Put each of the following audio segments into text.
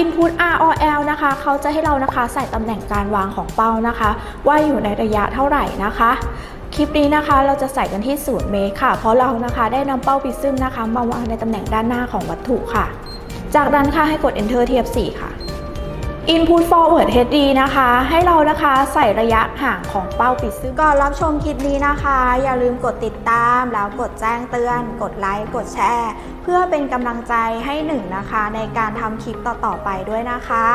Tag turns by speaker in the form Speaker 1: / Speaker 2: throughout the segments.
Speaker 1: Input ROL นะคะ เขาจะให้เรานะคะใส่ตำแหน่งการวางของเป้านะคะ ว่าอยู่ในระยะเท่าไหร่นะคะ คลิปนี้นะคะเราจะใส่กันที่0เมตรค่ะ เพราะเรานะคะได้นำเป้าปิซึมนะคะ มาวางในตำแหน่งด้านหน้าของวัตถุค่ะ จากนั้นค่ะให้กด enter เทียบ4ค่ะ Input forward HD นะคะ ให้เรานะคะใส่ระยะห่างของเป้าปิดซึ่งก่อนรับชมคลิปนี้นะคะ อย่าลืมกดติดตาม แล้วกดแจ้งเตือน กดไลค์ กดแชร์ เพื่อเป็นกำลังใจให้หนึ่งนะคะ ในการทำคลิปต่อๆไปด้วยนะคะ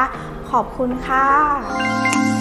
Speaker 1: ขอบคุณค่ะ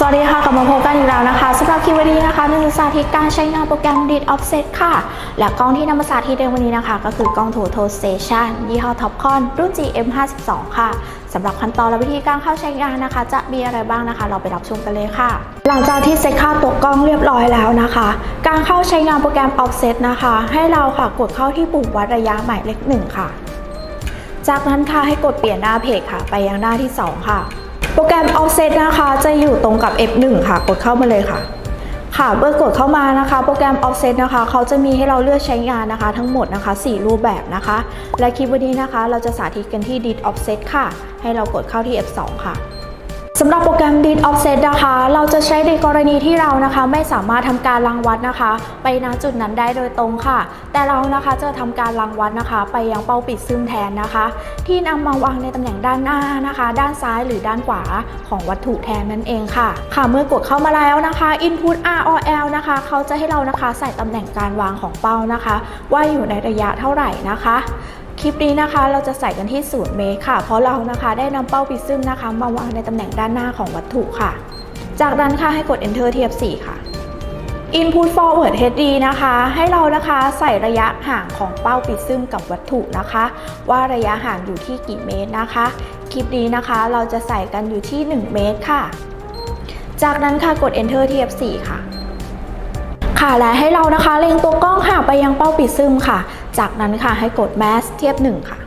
Speaker 1: สวัสดีค่ะกลับมาพบกันอีกแล้วนะคะสำหรับคลิปวันนี้นะคะนักศึกษาที่การใช้งานโปรแกรม Did Offset ค่ะ และกล้องที่นำมาสาธิตในวันนี้นะคะ ก็คือกล้อง Total Station ยี่ห้อ Topcon รุ่น GM52 ค่ะสำหรับขั้นตอนและวิธีการเข้าใช้งานนะคะ จะมีอะไรบ้างนะคะ เราไปรับชมกันเลยค่ะ หลังจากที่เซ็ตค่าตัวกล้องเรียบร้อยแล้วนะคะ การเข้าใช้งานโปรแกรม Offset นะคะ ให้เราค่ะกดเข้าที่ปุ่มวัดระยะหมายเลขหนึ่งค่ะ จากนั้นค่ะให้กดเปลี่ยนหน้าเพจค่ะ ไปยังหน้าที่ 2 ค่ะ โปรแกรม Offset นะคะจะอยู่ตรงกับ F1 ค่ะ กดเข้ามาเลยค่ะ ค่ะเมื่อกดเข้ามานะคะ โปรแกรม Offset นะคะเขาจะมีให้เราเลือกใช้งานนะคะ ทั้งหมดนะคะ 4 รูปแบบนะคะ และคลิปวันนี้นะคะ เราจะสาธิตกันที่ Did Offset ค่ะ ให้เรากดเข้าที่ F2 ค่ะ สำหรับโปรแกรม Did Offset นะคะ เราจะใช้ในกรณีที่เรานะคะ ไม่สามารถทำการรังวัดนะคะ ไปณจุดนั้นได้โดยตรงค่ะ แต่เรานะคะจะทำการรังวัดนะคะ ไปยังเป้าปิดซึมแทนนะคะ ที่นำมาวางในตำแหน่งด้านหน้านะคะ ด้านซ้ายหรือด้านขวาของวัตถุแทนนั่นเองค่ะ ค่ะ เมื่อกดเข้ามาแล้วนะคะ Input ROL นะคะ เขาจะให้เรานะคะใส่ตำแหน่งการวางของเป้านะคะ ว่าอยู่ในระยะเท่าไหร่นะคะ คลิปนี้นะคะเราจะใส่กันที่0เมตรค่ะ เพราะเรานะคะได้นำเป้าปิซึมนะคะ มาวางในตำแหน่งด้านหน้าของวัตถุค่ะ จากนั้นค่ะให้กด enter เทียบ4ค่ะ Input forward HD นะคะ ให้เรานะคะใส่ระยะห่างของเป้าปิดซึมกับวัตถุนะคะ ว่าระยะห่างอยู่ที่กี่เมตรนะคะ คลิปนี้นะคะเราจะใส่กันอยู่ที่ 1 เมตรค่ะ จากนั้นค่ะกด enter เทียบ4ค่ะ ค่ะ และให้เรานะคะเล็งตัวกล้องค่ะไปยังเป้าปิดซึมค่ะ จากนั้นค่ะให้กด mass เทียบ 1 ค่ะ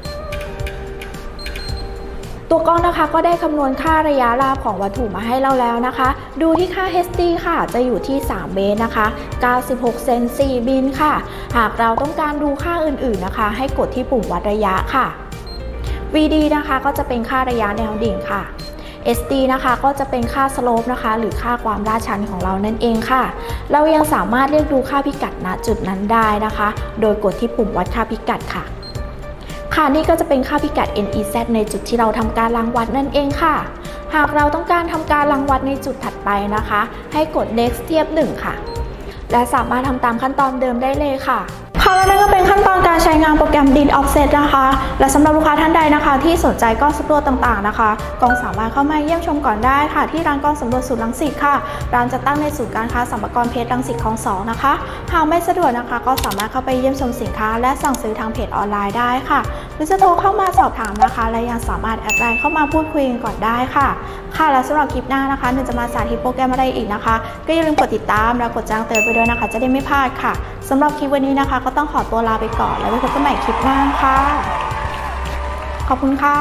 Speaker 1: ตัวกล้องนะคะก็ได้คำนวณค่าระยะราบของวัตถุมาให้เราแล้วนะคะ ดูที่ค่า HD ค่ะ จะอยู่ที่ 3 เมตรนะคะ 96 เซน4บินค่ะ หากเราต้องการดูค่าอื่นๆนะคะ ให้กดที่ปุ่มวัดระยะค่ะ VD นะคะก็จะเป็นค่าระยะแนวดิ่งค่ะ SD นะคะก็จะเป็นค่าสโลปนะคะ หรือค่าความลาดชันของเรานั่นเองค่ะ เรายังสามารถเรียกดูค่าพิกัดณจุดนั้นได้นะคะ โดยกดที่ปุ่มวัดค่าพิกัดค่ะ ค่ะนี่ก็จะเป็นค่าพิกัด NEZ ในจุดที่เราทำการรังวัดนั่นเองค่ะ หากเราต้องการทำการรังวัดในจุดถัดไปนะคะ ให้กด next เทียบ 1 ค่ะ และสามารถทำตามขั้นตอนเดิมได้เลยค่ะค่ะ และนั่นก็เป็นขั้นตอนการใช้งานโปรแกรม Did Offset นะคะ และสำหรับลูกค้าท่านใดนะคะ ที่สนใจกล้องสำรวจต่างๆนะคะกองสามารถเข้ามาเยี่ยมชมก่อนได้ค่ะ ที่ร้านกล้องสำรวจศูนย์รังสิตค่ะ ร้านจะตั้งในศูนย์การค้าสัมปกรเพชรรังสิตคลองสองนะคะ หากไม่สะดวกนะคะ ก็สามารถเข้าไปเยี่ยมชมสินค้า และสั่งซื้อทางเพจออนไลน์ได้ค่ะ หรือจะโทรเข้ามาสอบถามนะคะ และยังสามารถแอดไลน์เข้ามาพูดคุยกันก่อนได้ค่ะ ค่ะ และสำหรับคลิปหน้านะคะหนึ่งจะมาสาธิตโปรแกรมอะไรอีกนะคะ ก็อย่าลืมกดติดตามและกดแจ้งเตือนไปด้วยนะคะ จะได้ไม่พลาดค่ะสำหรับคลิปวันนี้นะคะก็ต้องขอตัวลาไปก่อนแล้วไว้พบกันใหม่คลิปหน้าค่ะ ขอบคุณค่ะ